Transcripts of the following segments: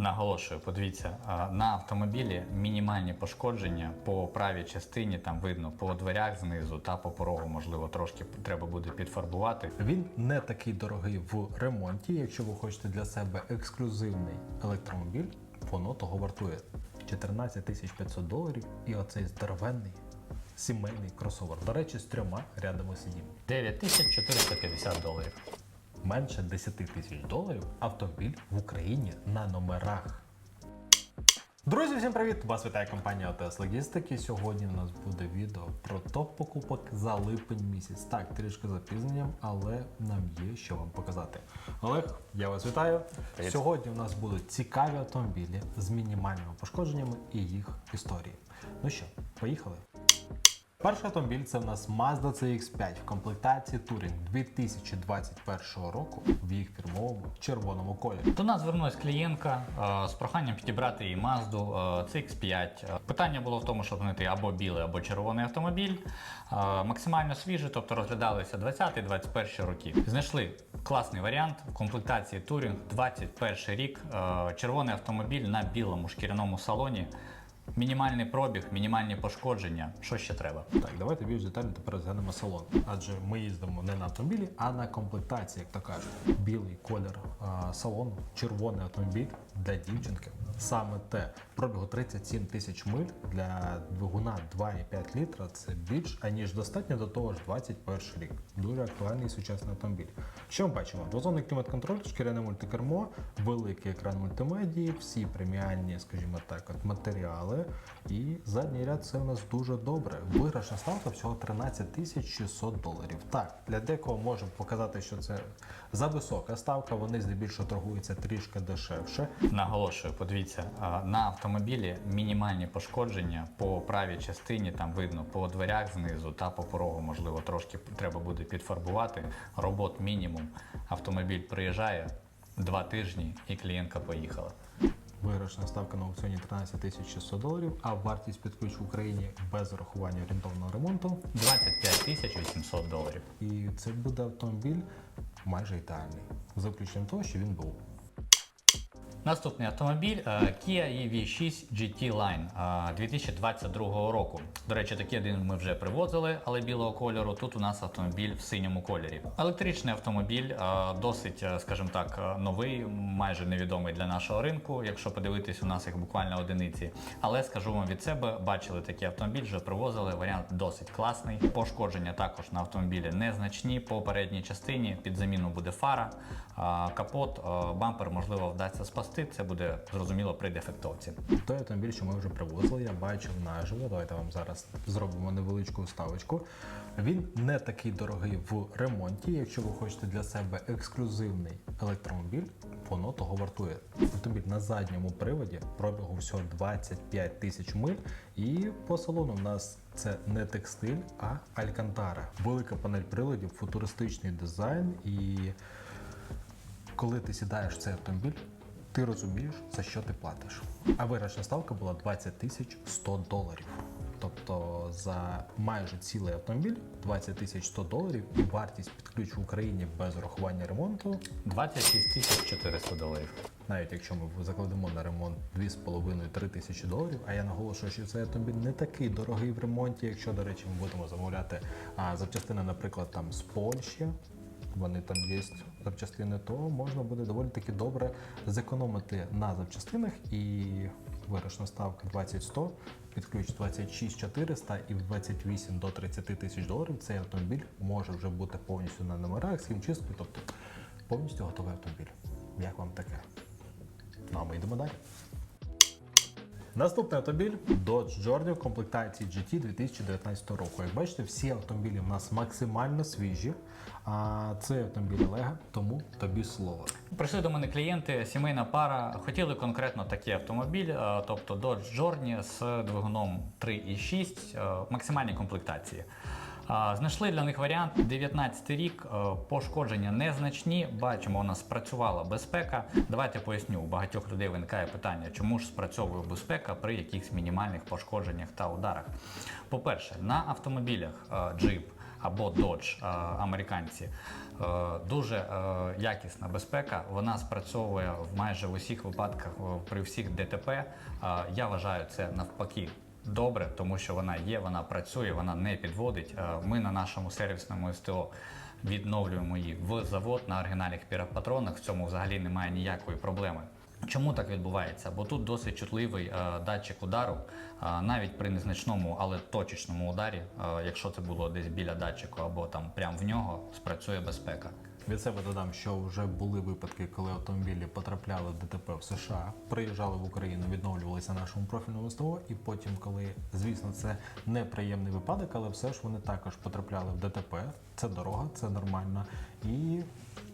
Наголошую, подивіться, на автомобілі мінімальні пошкодження по правій частині, там видно по дверях знизу та по порогу, можливо, трошки треба буде підфарбувати. Він не такий дорогий в ремонті. Якщо ви хочете для себе ексклюзивний електромобіль, воно того вартує 14 тисяч 500 доларів. І оцей здоровенний сімейний кросовер. До речі, з трьома рядами сидінь. 9450 доларів. Менше 10 тисяч доларів автомобіль в Україні на номерах. Друзі, всім привіт! Вас вітає компанія ОТС Логістики. Сьогодні у нас буде відео про топ покупок за липень місяць. Так, трішки запізненням, але нам є що вам показати. Олег, я вас вітаю. Привіт. Сьогодні у нас будуть цікаві автомобілі з мінімальними пошкодженнями і їх історії. Ну що, поїхали? Перший автомобіль це в нас Mazda CX5 в комплектації Touring 2021 року в їх фірмовому червоному кольорі. До нас звернулася клієнтка е, з проханням підібрати їй Mazda е, CX5. Е, Питання було в тому, щоб знайти або білий, або червоний автомобіль. Е, максимально свіжий, тобто розглядалися 20-21 роки. Знайшли класний варіант в комплектації Touring 21 рік. Е, червоний автомобіль на білому шкіряному салоні. Мінімальний пробіг, мінімальні пошкодження. Що ще треба? Так, давайте більш детально тепер розглянемо салон. Адже ми їздимо не на автомобілі, а на комплектації, як то кажуть. Білий колір а, салону, червоний автомобіль для дівчинки. Саме те пробігу 37 тисяч миль для двигуна 2,5 літра. Це більш аніж достатньо до того ж 21 рік. Дуже актуальний сучасний автомобіль. Що ми бачимо? Двозонний клімат-контроль, шкіряне мультикермо, великий екран мультимедії, всі преміальні, скажімо так, от матеріали. І задній ряд це у нас дуже добре. Виграшна ставка всього 13 тисяч 600 доларів. Так, для декого можемо показати, що це за висока ставка. Вони здебільшого торгуються трішки дешевше. Наголошую, подивіться, на автомобілі мінімальні пошкодження по правій частині, там видно по дверях знизу та по порогу, можливо, трошки треба буде підфарбувати. Робот мінімум. Автомобіль приїжджає два тижні і клієнтка поїхала. Виграшна ставка на аукціоні 13 тисяч 600 доларів, а вартість під ключ в Україні без урахування орієнтовного ремонту. 25 тисяч 800 доларів. І це буде автомобіль майже ідеальний, за виключенням того, що він був. Наступний автомобіль е, Kia EV6 GT Line е, 2022 року. До речі, такий один ми вже привозили, але білого кольору. Тут у нас автомобіль в синьому кольорі. Електричний автомобіль е, досить, е, скажімо так, е, новий, майже невідомий для нашого ринку. Якщо подивитись, у нас їх буквально одиниці. Але скажу вам від себе, бачили такий автомобіль, вже привозили. Варіант досить класний. Пошкодження також на автомобілі незначні. По передній частині під заміну буде фара, капот, бампер можливо вдасться спасти. Це буде зрозуміло при дефектовці. Той автомобіль, що ми вже привозили, я бачив наживо. Давайте вам зараз зробимо невеличку вставочку. Він не такий дорогий в ремонті. Якщо ви хочете для себе ексклюзивний електромобіль, воно того вартує. Автомобіль на задньому приводі пробігу всього 25 тисяч миль. І по салону у нас це не текстиль, а алькантара. Велика панель приладів, футуристичний дизайн і коли ти сідаєш в цей автомобіль, ти розумієш, за що ти платиш. А виграшна ставка була 20 тисяч 100 доларів. Тобто за майже цілий автомобіль 20 тисяч 100 доларів і вартість під ключ в Україні без урахування ремонту. 26 тисяч 400 доларів. Навіть якщо ми закладемо на ремонт 2,5-3 тисячі доларів, а я наголошую, що цей автомобіль не такий дорогий в ремонті. Якщо, до речі, ми будемо замовляти а, запчастини, наприклад, там з Польщі, вони там є запчастини, то можна буде доволі таки добре зекономити на запчастинах і виграшна ставка 20-100, під ключ 26-400 і в 28 до 30 тисяч доларів цей автомобіль може вже бути повністю на номерах з хімчисткою, тобто повністю готовий автомобіль. Як вам таке? Ну а ми йдемо далі. Наступний автомобіль Dodge Journey в комплектації GT 2019 року. Як бачите, всі автомобілі в нас максимально свіжі. А цей автомобіль Олега, тому тобі слово. Прийшли до мене клієнти, сімейна пара. Хотіли конкретно такий автомобіль, тобто Dodge Journey з двигуном 3.6 е, максимальній комплектації. Е, Знайшли для них варіант 19 рік, е, пошкодження незначні. Бачимо, у нас спрацювала безпека. Давайте поясню. У багатьох людей виникає питання, чому ж спрацьовує безпека при якихось мінімальних пошкодженнях та ударах. По-перше, на автомобілях е, Jeep або Dodge, е, американці. Е, Дуже е, якісна безпека. Вона спрацьовує в майже в усіх випадках е, при всіх ДТП. Е, Я вважаю це навпаки. Добре, тому що вона є, вона працює, вона не підводить. Е, Ми на нашому сервісному СТО відновлюємо її в завод на оригінальних піропатронах. В цьому взагалі немає ніякої проблеми. Чому так відбувається? Бо тут досить чутливий е, датчик удару, е, навіть при незначному, але точечному ударі, е, якщо це було десь біля датчику або там прямо в нього, спрацює безпека. Від себе додам, що вже були випадки, коли автомобілі потрапляли в ДТП в США, приїжджали в Україну, відновлювалися на нашому профільному СТО, і потім, коли, звісно, це неприємний випадок, але все ж вони також потрапляли в ДТП. Це дорога, це нормально. І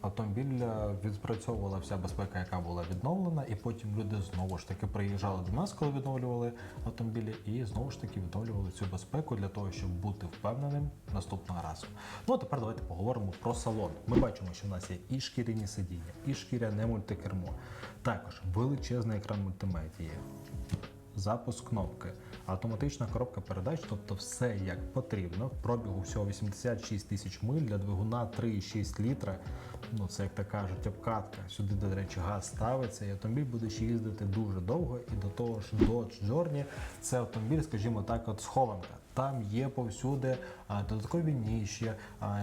автомобіль е, відпрацьовувала вся безпека, яка була відновлена, і потім люди знову ж таки приїжджали до нас, коли відновлювали автомобілі, і знову ж таки відновлювали цю безпеку для того, щоб бути впевненим наступного разу. Ну а тепер давайте поговоримо про салон. Ми бачимо, що в нас є і шкіряні сидіння, і шкіряне мультикермо. Також величезний екран мультимедії, запуск кнопки, автоматична коробка передач, тобто все як потрібно. Пробігу всього 86 тисяч миль для двигуна 3,6 літра. Ну це як то кажуть, обкатка. Сюди, до речі, газ ставиться, і автомобіль буде ще їздити дуже довго. І до того ж, Dodge Journey – це автомобіль, скажімо так, от схованка. Там є повсюди додаткові ніші,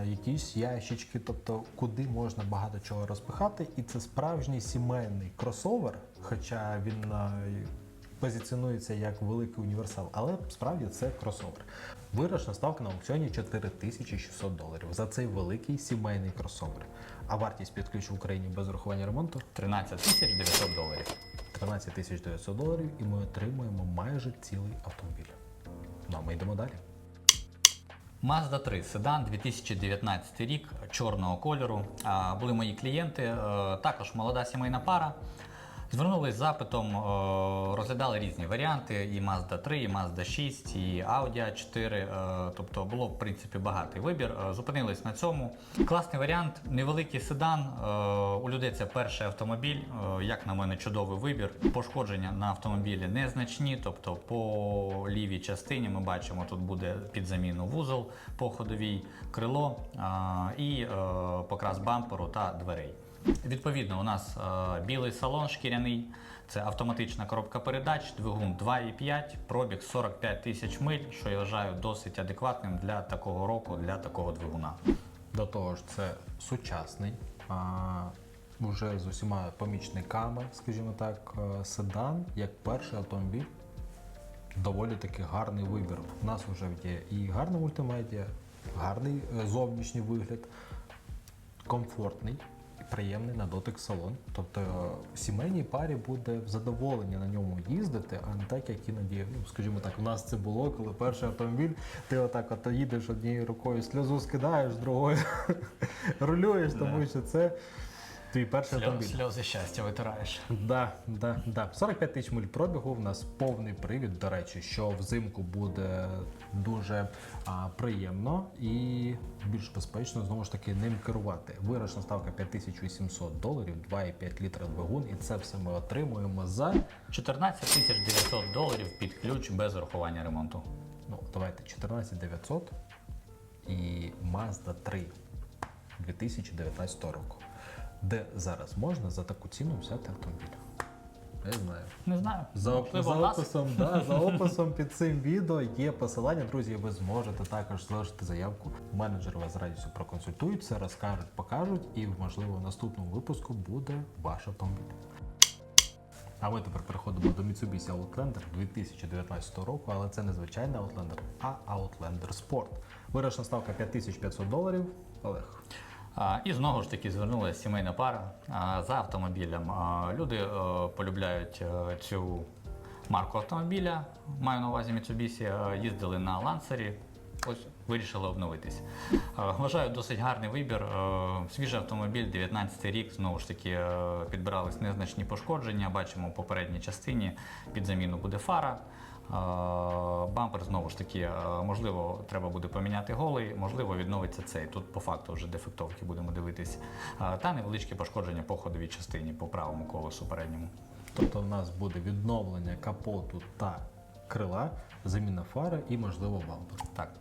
якісь ящички, тобто куди можна багато чого розпихати. І це справжній сімейний кросовер, хоча він позиціонується як великий універсал, але справді це кросовер. Виграшна ставка на аукціоні 4600 доларів за цей великий сімейний кросовер. А вартість під ключ в Україні без урахування ремонту 13 тисяч 900 доларів. 13 тисяч 900 доларів, і ми отримуємо майже цілий автомобіль. Ну а ми йдемо далі. Mazda 3 седан 2019 рік чорного кольору. Були мої клієнти, е, також молода сімейна пара. Звернулись з запитом, е, розглядали різні варіанти: і Mazda 3, і Mazda 6, і Audi a 4. е, Тобто було в принципі багатий вибір. Е, Зупинились на цьому. Класний варіант, невеликий седан. У людей це перший автомобіль. Як на мене, чудовий вибір. Пошкодження на автомобілі незначні, тобто по лівій частині ми бачимо, тут буде під заміну вузол по ходовій крило і покрас бамперу та дверей. Відповідно, у нас е, білий салон шкіряний, це автоматична коробка передач, двигун 2,5, пробіг 45 тисяч миль, що я вважаю досить адекватним для такого року, для такого двигуна. До того ж, це сучасний, а, вже з усіма помічниками, скажімо так, е, седан, як перший автомобіль. Доволі таки гарний вибір. У нас вже є і гарна мультимедіа, гарний е, зовнішній вигляд, комфортний приємний на дотик салон. Тобто е, сімейній парі буде задоволення на ньому їздити, а не так, як іноді, ну скажімо так, у нас це було, коли перший автомобіль, ти отак от їдеш однією рукою, сльозу скидаєш, другою рулюєш, тому що це твій перший автомобіль. Сльози щастя витираєш. Да, да, да. 45 тисяч миль пробігу. В нас повний привід. До речі, що взимку буде дуже а, приємно і більш безпечно знову ж таки ним керувати. Виграшна ставка 5800 доларів, 2,5 літра двигун, і це все ми отримуємо за 14 тисяч 900 доларів під ключ без урахування ремонту. ну давайте 14 900 і Mazda 3 2019 року. Де зараз можна за таку ціну взяти автомобіль? Не знаю. Не знаю. За, можливо, за нас описом, да, за описом під цим відео є посилання. Друзі, ви зможете також залишити заявку. Менеджери вас з радістю проконсультують, все розкажуть, покажуть, і можливо в наступному випуску буде ваш автомобіль. А ми тепер переходимо до Mitsubishi Outlander 2019 року, але це не звичайний Outlander, а Outlander Sport. Вирішена ставка 5500 доларів. Олег. І знову ж таки звернулася сімейна пара за автомобілем. Люди е, полюбляють е, цю марку автомобіля, маю на увазі Mitsubishi, е, їздили на лансері. Ось вирішили обновитись. Вважаю досить гарний вибір. Свіжий автомобіль, 19 рік. Знову ж таки підбирались незначні пошкодження. Бачимо в попередній частині під заміну буде фара. Е, Бампер знову ж таки, е, можливо, треба буде поміняти голий, можливо, відновиться цей. Тут по факту вже дефектовки будемо дивитись. Е, Та невеличкі пошкодження по ходовій частині, по правому колесу передньому. Тобто в нас буде відновлення капоту та крила, заміна фари і можливо бампер. Так.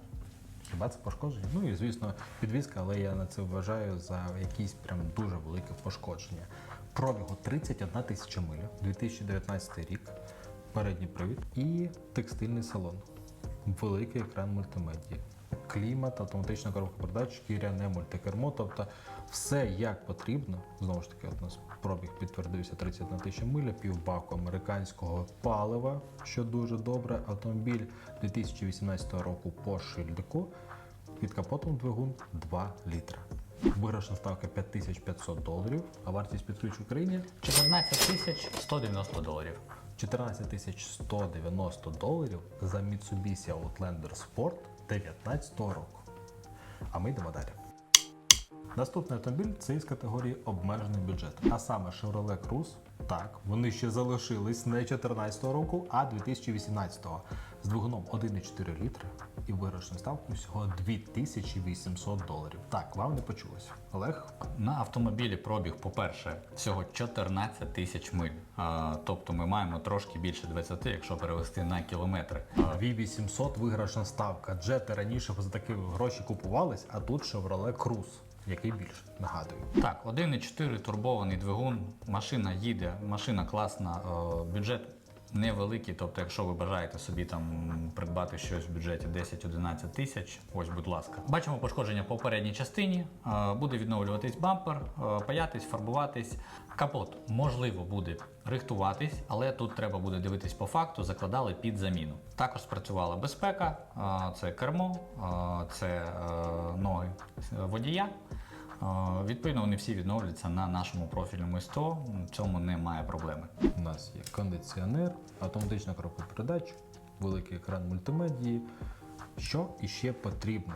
Хіба це пошкодження? Ну і звісно, підвізка, але я на це вважаю за якісь прям дуже велике пошкодження. Пробігу 31 тисяча миля, 2019 рік, передній привід і текстильний салон, великий екран мультимедії, клімат, автоматична коробка передач, шкіряне мультикермо, тобто все як потрібно. Знову ж таки, от нас пробіг підтвердився 31 тисяча миля, півбаку американського палива, що дуже добре. Автомобіль 2018 року по шильдику. Під капотом двигун 2 літра. Виграшна ставка 5500 доларів, а вартість під ключ в Україні 14 тисяч 190 доларів. 14 190 доларів за Mitsubishi Outlander Sport 2019 року. А ми йдемо далі. Наступний автомобіль це із категорії обмежений бюджет, а саме Chevrolet Cruze. Так, вони ще залишились не 2014 року, а 2018 з двигуном 1,4 літра і виграшною ставкою всього 2800 доларів. Так, вам не почулося. Олег, На автомобілі пробіг, по-перше, всього 14 тисяч миль. А, тобто ми маємо трошки більше 20, якщо перевести на кілометри. А, 2800 виграшна ставка. Джети раніше за такі гроші купувались, а тут Chevrolet Cruze. Який більше, нагадую. Так, 1,4 турбований двигун, машина їде, машина класна, бюджет невеликий. Тобто, якщо ви бажаєте собі там придбати щось в бюджеті 10-11 тисяч, ось, будь ласка. Бачимо пошкодження по передній частині, е, буде відновлюватись бампер, е, паятись, фарбуватись. Капот можливо буде рихтуватись, але тут треба буде дивитись по факту, закладали під заміну. Також спрацювала безпека, е, це кермо, це ноги водія. Відповідно, вони всі відновляться на нашому профільному СТО. В цьому немає проблеми. У нас є кондиціонер, автоматична коробка передач, великий екран мультимедії. Що іще потрібно?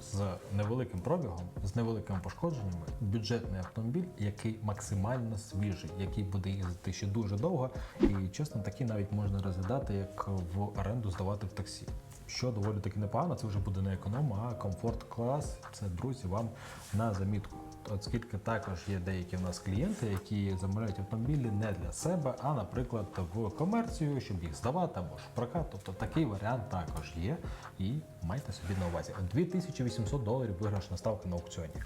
З невеликим пробігом, з невеликими пошкодженнями, бюджетний автомобіль, який максимально свіжий, який буде їздити ще дуже довго, і чесно, такий навіть можна розглядати як в оренду здавати в таксі. Що доволі таки непогано, це вже буде не економ, а комфорт клас. Це друзі вам на замітку. Оскільки також є деякі в нас клієнти, які замовляють автомобілі не для себе, а, наприклад, в комерцію, щоб їх здавати або ж в прокат. Тобто такий варіант також є. І майте собі на увазі. 2800 доларів виграшна ставка на аукціоні.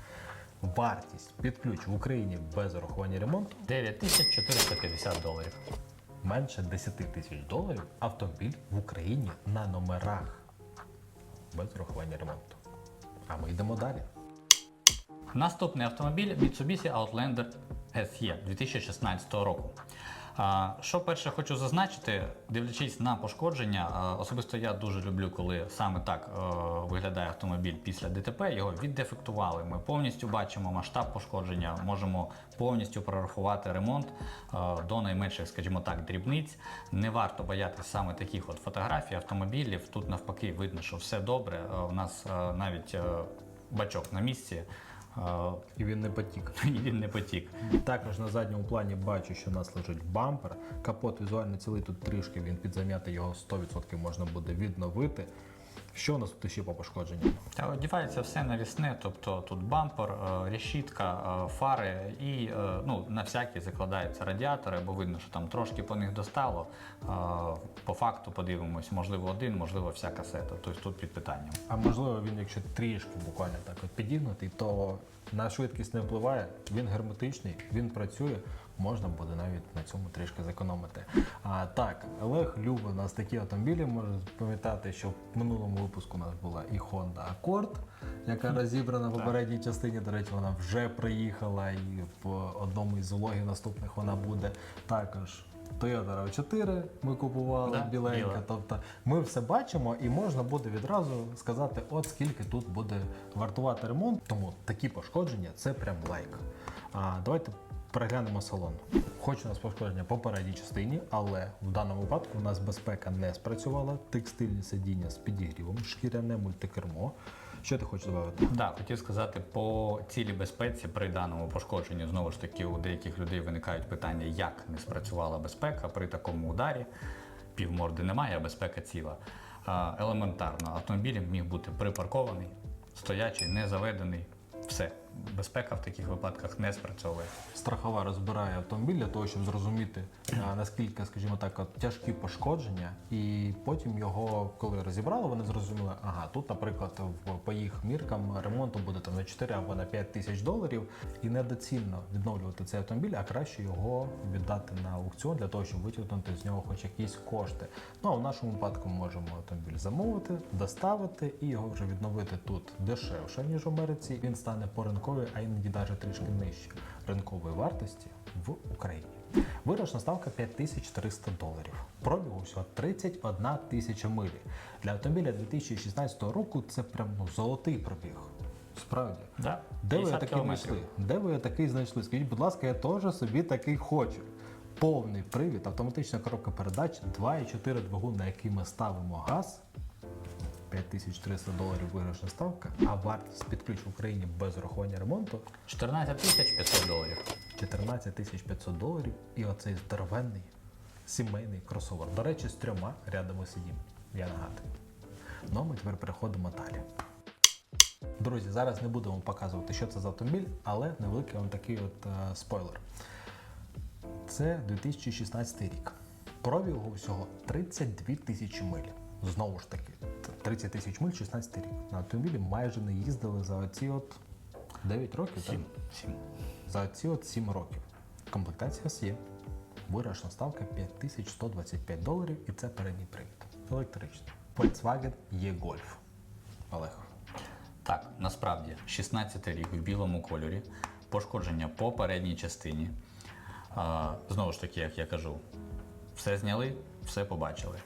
Вартість під ключ в Україні без урахування ремонту 9450 доларів. Менше 10 тисяч доларів. Автомобіль в Україні на номерах без урахування ремонту. А ми йдемо далі. Наступний автомобіль Mitsubishi Outlander SE 2016 року. Що перше хочу зазначити, дивлячись на пошкодження, особисто я дуже люблю, коли саме так е, виглядає автомобіль після ДТП. Його віддефектували. Ми повністю бачимо масштаб пошкодження, можемо повністю прорахувати ремонт е, до найменших, скажімо так, дрібниць. Не варто боятися саме таких от фотографій автомобілів. Тут навпаки видно, що все добре. Е, У нас навіть бачок на місці. І він не потік. і він не потік. Також на задньому плані бачу, що у нас лежить бампер. Капот візуально цілий тут трішки він підзам'яти його 100% можна буде відновити. Що у нас тут ще по пошкодженням? Та одягається все навісне, тобто тут бампер, е, решітка, е, фари і е, ну, на всякий закладаються радіатори, бо видно, що там трошки по них достало. По факту подивимось, можливо, один, можливо, вся касета. Тобто тут під питанням. А можливо, він, якщо трішки буквально так от підігнутий, то на швидкість не впливає. Він герметичний, він працює. Можна буде навіть на цьому трішки зекономити. А так, Олег любить у нас такі автомобілі. Може пам'ятати, що в минулому випуску у нас була і Honda Accord, яка розібрана в попередній частині. До речі, вона вже приїхала, і в одному із влогів наступних вона буде також. Toyota RAV4 ми купували Да, біленька. біла. Тобто ми все бачимо і можна буде відразу сказати, от скільки тут буде вартувати ремонт. Тому такі пошкодження це прям лайк. А давайте переглянемо салон. Хоч у нас пошкодження по передній частині, але в даному випадку у нас безпека не спрацювала. Текстильні сидіння з підігрівом, шкіряне мультикермо. Що ти хочеш додати? Да, хотів сказати, по цілій безпеці при даному пошкодженні знову ж таки у деяких людей виникають питання, як не спрацювала безпека при такому ударі. Півморди немає, а безпека ціла. Елементарно, автомобіль міг бути припаркований, стоячий, не заведений. Все, безпека в таких випадках не спрацьовує. Страхова розбирає автомобіль для того, щоб зрозуміти наскільки, скажімо так, тяжкі пошкодження, і потім його, коли розібрали, вони зрозуміли, ага, тут, наприклад, по їх міркам ремонту буде там на 4 або на 5 тисяч доларів, і недоцільно відновлювати цей автомобіль, а краще його віддати на аукціон для того, щоб витягнути з нього хоч якісь кошти. Ну а в нашому випадку можемо автомобіль замовити, доставити і його вже відновити тут дешевше, ніж в Америці. Він стане по ринковій, а іноді навіть трішки нижче ринкової вартості в Україні. Виручна ставка 5300 доларів. Пробігу всього 31 тисяча милі. Для автомобіля 2016 року це прям ну, золотий пробіг. Справді. Да? Де ви 50 такий знайшли? Де ви такий знайшли? Скажіть, будь ласка, я теж собі такий хочу. Повний привід, автоматична коробка передач, 2,4 двигун, на який ми ставимо газ. 5300 доларів виграшна ставка, а вартість під ключ в Україні без урахування ремонту 14 тисяч 500 доларів. 14 500 доларів і оцей здоровенний сімейний кросовер. До речі, з трьома рядами сидінь. Я нагадую. Ну, а ми тепер переходимо далі. Друзі, зараз не будемо показувати, що це за автомобіль, але невеликий вам такий от е, спойлер. Це 2016 рік. Пробігу всього 32 тисячі миль. Знову ж таки, 30 тисяч миль 16 рік. На автомобілі майже не їздили за оці от 9 років. 7. 7. За ці от 7 років. Комплектація є. Вирашна ставка 5125 доларів і це передній привід. Електричний. Volkswagen E-Golf. Олег. Так, насправді 16 рік в білому кольорі, пошкодження по передній частині. А, знову ж таки, як я кажу, все зняли, все побачили.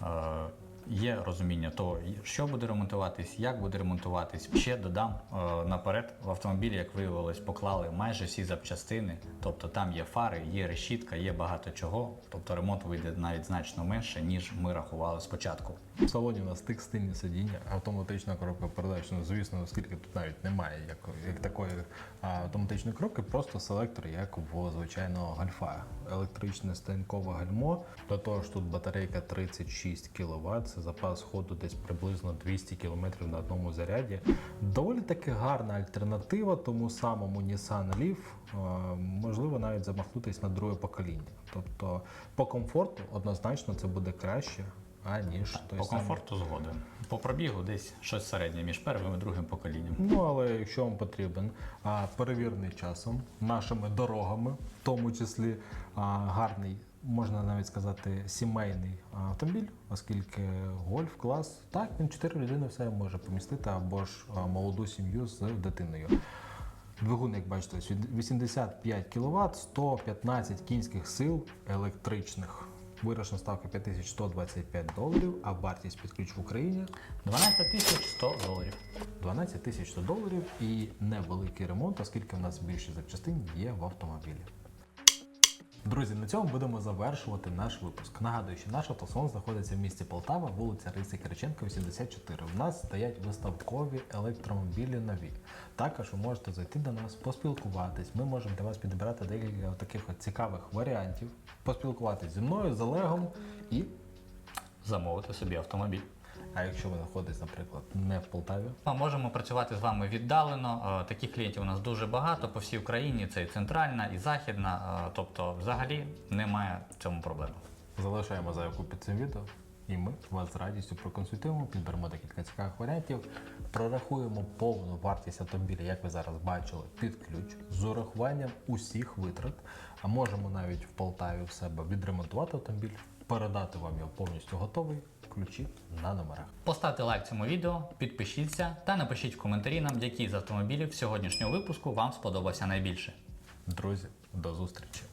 А, є розуміння того, що буде ремонтуватись, як буде ремонтуватись. Ще додам е, наперед в автомобілі, як виявилось, поклали майже всі запчастини. Тобто там є фари, є решітка, є багато чого. Тобто ремонт вийде навіть значно менше, ніж ми рахували спочатку. В салоні у нас текстильні сидіння, автоматична коробка передач. Ну, звісно, оскільки тут навіть немає як, як такої автоматичної коробки, просто селектор, як в звичайного гольфа. Електричне станкове гальмо. До того ж, тут батарейка 36 кВт, це запас ходу десь приблизно 200 км на одному заряді. Доволі таки гарна альтернатива тому самому Nissan Leaf. Можливо, навіть замахнутися на друге покоління. Тобто, по комфорту однозначно це буде краще аніж той По самий. комфорту згоден. По пробігу десь щось середнє між первим і другим поколінням. Ну, але якщо вам потрібен а, перевірений часом, нашими дорогами, в тому числі а, гарний, можна навіть сказати, сімейний автомобіль, оскільки гольф клас, так, він 4 людини все може помістити, або ж молоду сім'ю з дитиною. Двигун, як бачите, 85 кВт, 115 кінських сил електричних. Вирішена ставка 5125 доларів, а вартість під ключ в Україні 12 100 доларів. 12 тисяч 100 доларів і невеликий ремонт, оскільки в нас більше запчастин є в автомобілі. Друзі, на цьому будемо завершувати наш випуск. Нагадую, що наш автосалон знаходиться в місті Полтава, вулиця Риси Кириченка, 84. У нас стоять виставкові електромобілі нові. Також ви можете зайти до нас, поспілкуватись. Ми можемо для вас підібрати декілька таких цікавих варіантів, поспілкуватись зі мною, з Олегом і. Замовити собі автомобіль. А якщо ви знаходитесь, наприклад, не в Полтаві, Ми можемо працювати з вами віддалено. Е, Таких клієнтів у нас дуже багато по всій Україні. Це і центральна, і західна. Е, Тобто, взагалі немає в цьому проблеми. Залишаємо заявку під цим відео, і ми вас з радістю проконсультуємо, підберемо декілька цікавих варіантів, прорахуємо повну вартість автомобіля, як ви зараз бачили, під ключ з урахуванням усіх витрат. А можемо навіть в Полтаві в себе відремонтувати автомобіль, передати вам його повністю готовий, ключі на номерах. Поставте лайк цьому відео, підпишіться та напишіть в коментарі нам, який з автомобілів сьогоднішнього випуску вам сподобався найбільше. Друзі, до зустрічі!